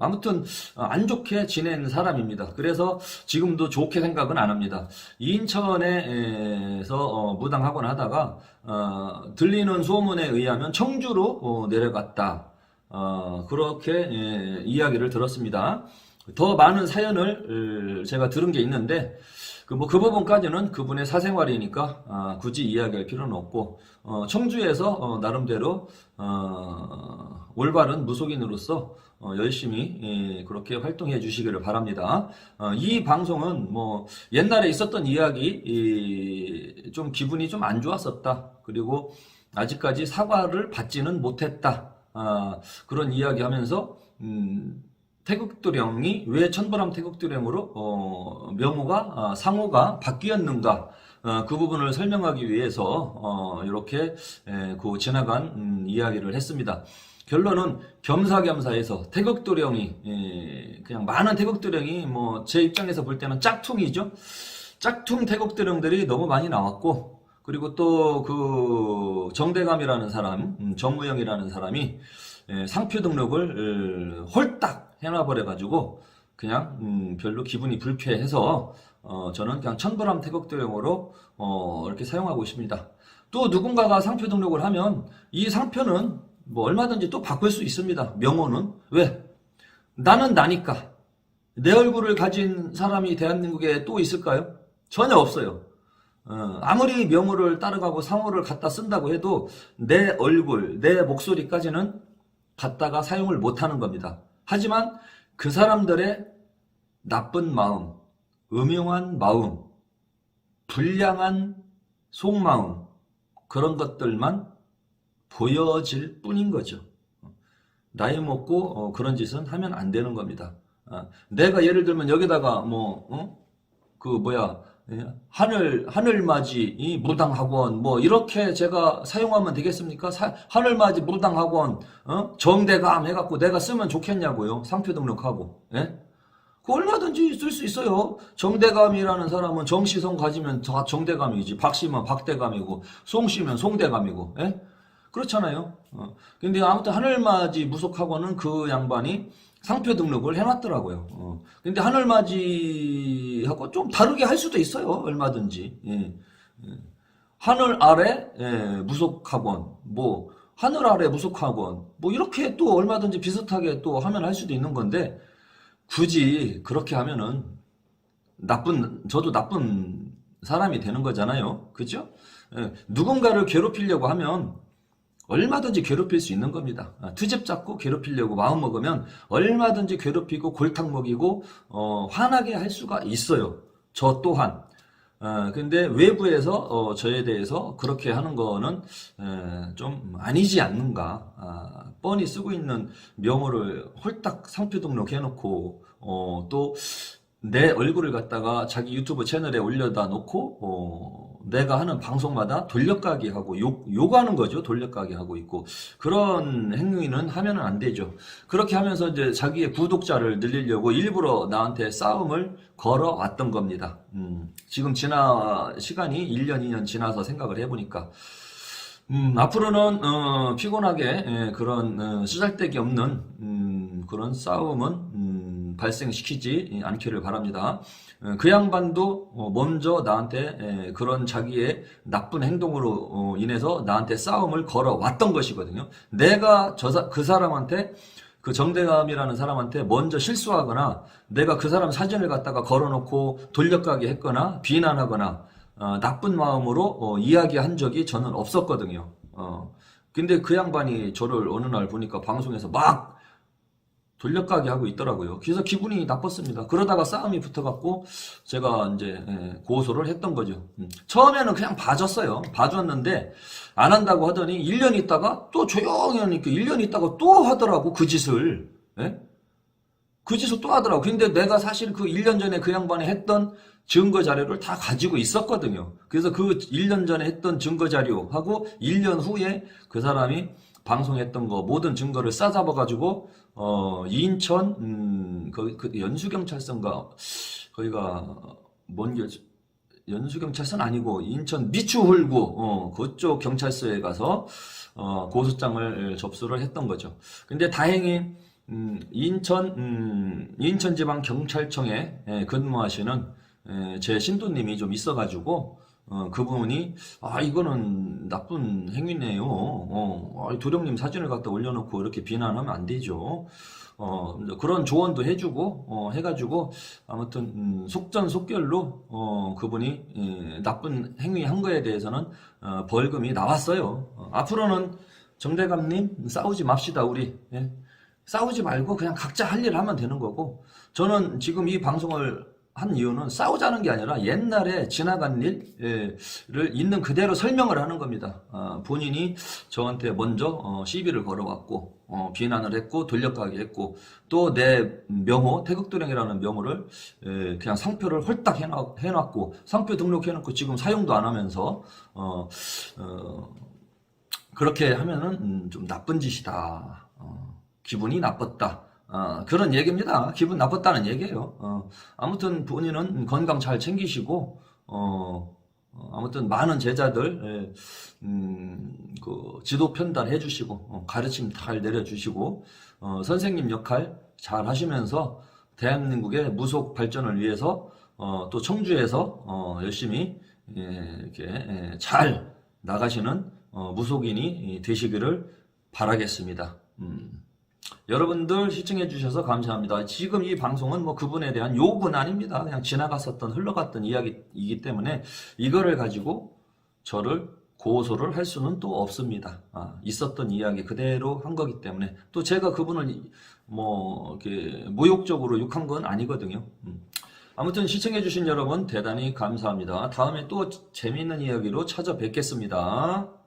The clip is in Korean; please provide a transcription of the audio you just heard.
아무튼 어, 안 좋게 지낸 사람입니다. 그래서 지금도 좋게 생각은 안 합니다. 인천에서 어, 무당학원 하다가 어, 들리는 소문에 의하면 청주로 어, 내려갔다. 어, 그렇게 예, 이야기를 들었습니다. 더 많은 사연을 어, 제가 들은 게 있는데 그 뭐 그 부분까지는 그분의 사생활이니까 아, 굳이 이야기할 필요는 없고 어, 청주에서 어, 나름대로 어, 올바른 무속인으로서 어, 열심히 예, 그렇게 활동해 주시기를 바랍니다. 어, 이 방송은 뭐 옛날에 있었던 이야기 이, 좀 기분이 좀 안 좋았었다. 그리고 아직까지 사과를 받지는 못했다. 아, 그런 이야기 하면서 음, 태극도령이 왜 천벌함 태극도령으로 어, 명호가 아, 상호가 바뀌었는가 어, 그 부분을 설명하기 위해서 어, 이렇게 에, 그 지나간 음, 이야기를 했습니다. 결론은 겸사겸사해서 태극도령이 예, 그냥 많은 태극도령이 뭐 제 입장에서 볼 때는 짝퉁이죠. 짝퉁 태극도령들이 너무 많이 나왔고 그리고 또 그 정대감이라는 사람, 음, 정무영이라는 사람이 예, 상표 등록을 어, 홀딱 해놔버려 가지고 그냥 음, 별로 기분이 불쾌해서 어, 저는 그냥 천불함 태극도령으로 어, 이렇게 사용하고 있습니다. 또 누군가가 상표 등록을 하면 이 상표는 뭐 얼마든지 또 바꿀 수 있습니다. 명호는 왜? 나는 나니까 내 얼굴을 가진 사람이 대한민국에 또 있을까요? 전혀 없어요. 어, 아무리 명호를 따라가고 상호를 갖다 쓴다고 해도 내 얼굴, 내 목소리까지는 갖다가 사용을 못하는 겁니다. 하지만 그 사람들의 나쁜 마음, 음흉한 마음, 불량한 속마음, 그런 것들만 보여질 뿐인 거죠. 나이 먹고 어, 그런 짓은 하면 안 되는 겁니다. 아, 내가 예를 들면 여기다가 뭐, 어? 그 뭐야, 예, 하늘, 하늘맞이, 이 무당학원, 뭐, 이렇게 제가 사용하면 되겠습니까? 사- 하늘맞이 무당학원, 어? 정대감 해갖고 내가 쓰면 좋겠냐고요. 상표 등록하고, 예? 그 얼마든지 쓸 수 있어요. 정대감이라는 사람은 정시성 가지면 다 정대감이지. 박씨면 박대감이고, 송씨면 송대감이고, 예? 그렇잖아요. 어. 근데 아무튼 하늘맞이 무속학원은 그 양반이 상표 등록을 해놨더라고요. 어. 근데 하늘맞이하고 좀 다르게 할 수도 있어요. 얼마든지. 예. 예. 하늘 아래 예, 무속학원, 뭐 하늘 아래 무속학원, 뭐 이렇게 또 얼마든지 비슷하게 또 하면 할 수도 있는 건데 굳이 그렇게 하면은 나쁜 저도 나쁜 사람이 되는 거잖아요. 그죠? 예, 누군가를 괴롭히려고 하면 얼마든지 괴롭힐 수 있는 겁니다. 아, 투집 잡고 괴롭히려고 마음 먹으면 얼마든지 괴롭히고 골탕 먹이고 어, 화나게 할 수가 있어요. 저 또한. 어, 근데 외부에서 어, 저에 대해서 그렇게 하는 거는 에, 좀 아니지 않는가. 아, 뻔히 쓰고 있는 명호를 홀딱 상표 등록해놓고 어, 또 내 얼굴을 갖다가 자기 유튜브 채널에 올려다 놓고 어, 내가 하는 방송마다 돌려가기 하고 욕 욕하는 거죠. 돌려가기 하고 있고. 그런 행위는 하면은 안 되죠. 그렇게 하면서 이제 자기의 구독자를 늘리려고 일부러 나한테 싸움을 걸어 왔던 겁니다. 음, 지금 지나 시간이 1년 2년 지나서 생각을 해보니까. 음, 앞으로는 어, 피곤하게 예, 그런 어, 쓰잘데기 없는 음, 그런 싸움은 음, 발생시키지 않기를 바랍니다. 어, 그 양반도 어, 먼저 나한테 예, 그런 자기의 나쁜 행동으로 어, 인해서 나한테 싸움을 걸어 왔던 것이거든요. 내가 그 사람한테 그 정대감이라는 사람한테 먼저 실수하거나 내가 그 사람 사진을 갖다가 걸어놓고 돌려가게 했거나 비난하거나 어, 나쁜 마음으로 어, 이야기한 적이 저는 없었거든요. 어, 근데 그 양반이 저를 어느 날 보니까 방송에서 막 돌려가게 하고 있더라고요. 그래서 기분이 나빴습니다. 그러다가 싸움이 붙어갖고 제가 이제 예, 고소를 했던 거죠. 음. 처음에는 그냥 봐줬어요. 봐줬는데 안 한다고 하더니 1년 있다가 또 조용히 하니까 1년 있다가 또 하더라고 그 짓을. 예? 그 짓을 또 하더라고. 근데 내가 사실 그 1년 전에 그 양반이 했던 증거 자료를 다 가지고 있었거든요. 그래서 그 1년 전에 했던 증거 자료하고 1년 후에 그 사람이 방송했던 거 모든 증거를 싸잡아 가지고 어 인천 음, 그, 그 연수경찰서인가 거기가 뭔 겨, 연수경찰서는 아니고 인천 미추홀구 어, 그쪽 경찰서에 가서 어, 고소장을 접수를 했던 거죠. 근데 다행히 음, 인천 음, 인천지방 경찰청에 예, 근무하시는 예, 제 신도님이 좀 있어가지고 어, 그분이 아 이거는 나쁜 행위네요. 어, 아, 도령님 사진을 갖다 올려놓고 이렇게 비난하면 안 되죠. 어, 그런 조언도 해주고 어, 해가지고 아무튼 음, 속전속결로 어, 그분이 예, 나쁜 행위 한 거에 대해서는 어, 벌금이 나왔어요. 어, 앞으로는 정대감님 싸우지 맙시다 우리. 예. 싸우지 말고 그냥 각자 할 일 하면 되는 거고 저는 지금 이 방송을 한 이유는 싸우자는 게 아니라 옛날에 지나간 일을 있는 그대로 설명을 하는 겁니다. 아, 본인이 저한테 먼저 어, 시비를 걸어왔고 어, 비난을 했고 돌려가게 했고 또 내 명호 태극도령이라는 명호를 에, 그냥 상표를 홀딱 해놨고 상표 등록해놓고 지금 사용도 안 하면서 어, 어, 그렇게 하면은 음, 좀 나쁜 짓이다. 어, 기분이 나빴다. 어, 그런 얘기입니다. 기분 나빴다는 얘기예요. 어, 아무튼 본인은 건강 잘 챙기시고 어, 어, 아무튼 많은 제자들 예, 음, 그 지도 편달해 주시고 어, 가르침 잘 내려주시고 어, 선생님 역할 잘 하시면서 대한민국의 무속 발전을 위해서 어, 또 청주에서 어, 열심히 예, 이렇게 예, 잘 나가시는 어, 무속인이 되시기를 바라겠습니다. 음. 여러분들 시청해 주셔서 감사합니다. 지금 이 방송은 뭐 그분에 대한 욕은 아닙니다. 그냥 지나갔었던 흘러갔던 이야기이기 때문에 이거를 가지고 저를 고소를 할 수는 또 없습니다. 아, 있었던 이야기 그대로 한 거기 때문에 또 제가 그분을 뭐 이렇게 모욕적으로 욕한 건 아니거든요. 음. 아무튼 시청해 주신 여러분 대단히 감사합니다. 다음에 또 재미있는 이야기로 찾아뵙겠습니다.